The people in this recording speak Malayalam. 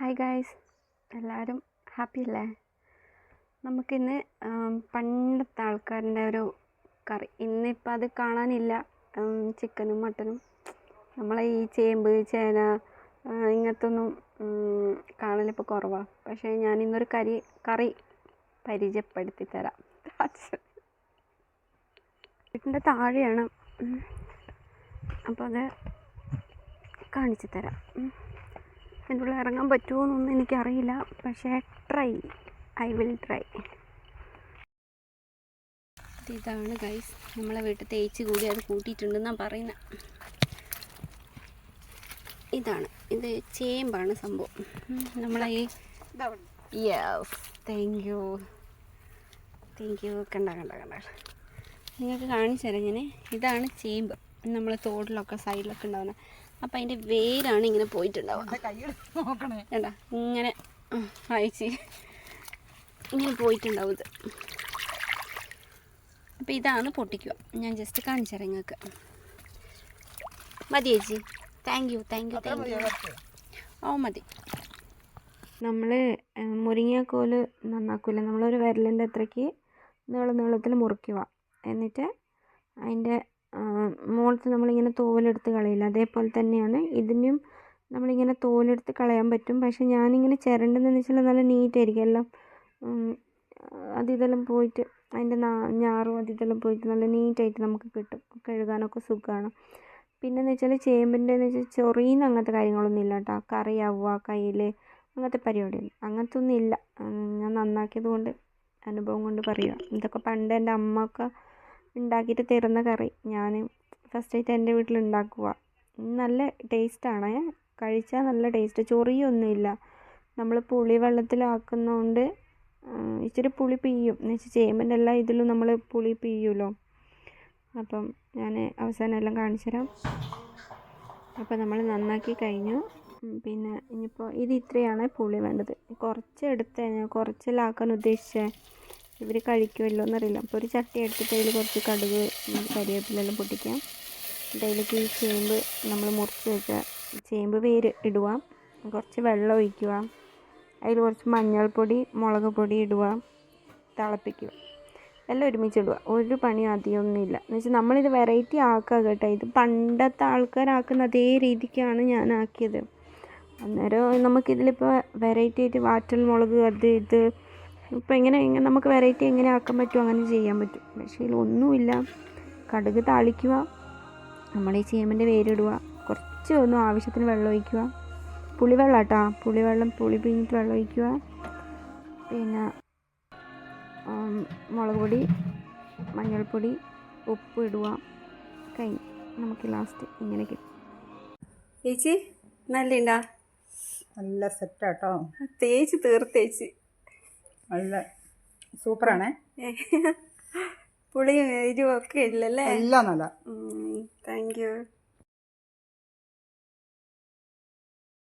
ഹായ് ഗായ്സ് എല്ലാവരും ഹാപ്പി അല്ലേ നമുക്കിന്ന് പണ്ടത്തെ ആൾക്കാരുടെ ഒരു കറി. ഇന്നിപ്പോൾ അത് കാണാനില്ല. ചിക്കനും മട്ടനും. നമ്മളെ ഈ ചേമ്പ് ചേന ഇങ്ങനത്തെ ഒന്നും കാണലിപ്പോൾ കുറവാണ് പക്ഷേ ഞാൻ ഇന്നൊരു കറി കറി പരിചയപ്പെടുത്തി തരാം വീട്ടിന്റെ താഴെയാണ്. അപ്പോൾ അത് കാണിച്ചു തരാം ഉം. എന്റെ ഉള്ളിൽ ഇറങ്ങാൻ പറ്റുമോ എന്നൊന്നും എനിക്കറിയില്ല. പക്ഷേ ട്രൈ ഐ വിൽ ട്രൈ ഇതാണ് ഗൈസ് നമ്മളെ വീട്ടിൽ തേച്ച് കൂടി അത് കൂട്ടിയിട്ടുണ്ടെന്നാണ് പറയുന്നത് ഇതാണ്. ഇത് ചേമ്പാണ് സംഭവം. നമ്മളെ ഈ yes thank you thank you കണ്ട കണ്ട കണ്ട. നിങ്ങൾക്ക് കാണിച്ചു തരാം ഞാൻ ഇതാണ് ചേമ്പ്. നമ്മൾ തോട്ടിലൊക്കെ സൈഡിലൊക്കെ ഉണ്ടാവുന്നത് അപ്പം അതിന്റെ വേരാണ് ഇങ്ങനെ പോയിട്ടുണ്ടാവുക. നോക്കണേ. വേണ്ട ഇങ്ങനെ അയച്ച് ഇങ്ങനെ പോയിട്ടുണ്ടാവും ഇത്. അപ്പോൾ ഇതാണ് പൊട്ടിക്കുക. ഞാൻ ജസ്റ്റ് കാണിച്ചു തരാം നിങ്ങൾക്ക് മതി ചേച്ചി thank you thank you thank you ഓ മതി. നമ്മൾ മുരിങ്ങക്കോൽ നന്നാക്കില്ല നമ്മളൊരു വിരലിന്റെ അത്രയ്ക്ക് നീളം നീളത്തിൽ മുറിക്കുക. എന്നിട്ട് അതിന്റെ മുകളത്ത് നമ്മളിങ്ങനെ തോലെടുത്ത് കളയില്ല. അതേപോലെ തന്നെയാണ് ഇതിനും നമ്മളിങ്ങനെ തോലെടുത്ത് കളയാൻ പറ്റും. പക്ഷെ ഞാനിങ്ങനെ ചിരണ്ടെന്ന് വെച്ചാൽ നല്ല നീറ്റായിരിക്കും. എല്ലാം അത് ഇതെല്ലാം പോയിട്ട് അതിന്റെ ഞാറും അത് ഇതെല്ലാം പോയിട്ട് നല്ല നീറ്റായിട്ട് നമുക്ക് കിട്ടും. കഴുകാനൊക്കെ സുഖമാണ്. പിന്നെന്ന് വെച്ചാൽ ചേമ്പിന്റെ എന്ന് വെച്ചാൽ ചൊറിയുന്ന അങ്ങനത്തെ കാര്യങ്ങളൊന്നും ഇല്ല കേട്ടോ. കറിയാവുക കയ്യിൽ അങ്ങനത്തെ പരിപാടിയൊന്നും അങ്ങനത്തെ ഒന്നും ഇല്ല ഞാൻ നന്നാക്കിയത് കൊണ്ട് അനുഭവം കൊണ്ട് പറയുക ഇതൊക്കെ പണ്ട് എന്റെ അമ്മ ഒക്കെ ഉണ്ടാക്കിയിട്ട് തരുന്ന കറി ഞാൻ ഫസ്റ്റ് ആയിട്ട് എന്റെ വീട്ടിൽ ഉണ്ടാക്കുക നല്ല ടേസ്റ്റാണ്. കഴിച്ചാൽ നല്ല ടേസ്റ്റ്. ചൊറിയൊന്നുമില്ല. നമ്മൾ പുളി വെള്ളത്തിലാക്കുന്നതുകൊണ്ട് ഇച്ചിരി പുളി പിയ്യും. എന്ന് വെച്ചാൽ ചേമ്പിന്റെ എല്ലാ ഇതിലും നമ്മൾ പുളി പിയ്യുമല്ലോ അപ്പം ഞാൻ അവസാനം എല്ലാം കാണിച്ചു തരാം. അപ്പം നമ്മൾ നന്നാക്കി കഴിഞ്ഞു. പിന്നെ ഇനിയിപ്പോൾ ഇത് ഇത്രയാണ് പുളി വേണ്ടത്. കുറച്ച് എടുത്ത് കുറച്ചിലാക്കാൻ ഉദ്ദേശിച്ചത് ഇവർ കഴിക്കുമല്ലോ എന്നറിയില്ല അപ്പോൾ ഒരു ചട്ടി എടുത്തിട്ട് അതിൽ കുറച്ച് കടുക് കരിവേപ്പിലെല്ലാം പൊട്ടിക്കാം. എന്നിട്ട് അതിലേക്ക് ഈ ചേമ്പ് നമ്മൾ മുറിച്ച് വെച്ച ചേമ്പ് വേര് ഇടുക. കുറച്ച് വെള്ളം ഒഴിക്കുക. അതിൽ കുറച്ച് മഞ്ഞൾപ്പൊടി മുളക് പൊടി ഇടുക. തിളപ്പിക്കുക. എല്ലാം ഒരുമിച്ച് ഇടുക. ഒരു പണി അധികമൊന്നുമില്ല. എന്ന് വെച്ചാൽ നമ്മളിത് വെറൈറ്റി ആക്കുക കേട്ടോ. ഇത് പണ്ടത്തെ ആൾക്കാരാക്കുന്ന അതേ രീതിക്കാണ് ഞാൻ ആക്കിയത്. അന്നേരം നമുക്കിതിലിപ്പോൾ വെറൈറ്റി ആയിട്ട് വാറ്റൽ മുളക് അത് ഇത് ഇപ്പോൾ എങ്ങനെ എങ്ങനെ നമുക്ക് വെറൈറ്റി എങ്ങനെ ആക്കാൻ പറ്റുമോ അങ്ങനെ ചെയ്യാൻ പറ്റും. പക്ഷേ ഇതിലൊന്നുമില്ല കടുക് താളിക്കുക നമ്മൾ ഈ ചേമ്പിന്റെ വേരിടുക കുറച്ച് ഒന്ന് ആവശ്യത്തിന് വെള്ളം ഒഴിക്കുക. പുളിവെള്ളം കേട്ടോ പുളിവെള്ളം പുളി പിഴിഞ്ഞിട്ട് വെള്ളം ഒഴിക്കുക. പിന്നെ മുളക് പൊടി മഞ്ഞൾപ്പൊടി ഉപ്പ് ഇടുക. കഴിഞ്ഞു. നമുക്ക് ലാസ്റ്റ് ഇങ്ങനെ കിട്ടും. ചേച്ചി നല്ലുണ്ടാ നല്ല സെറ്റാട്ടോ തേച്ച് തീർത്തേച്ച് നല്ല സൂപ്പറാണേ. പുളിയും എരിവും ഒക്കെ ഇല്ലല്ലേ? എല്ലാം നല്ല. Thank you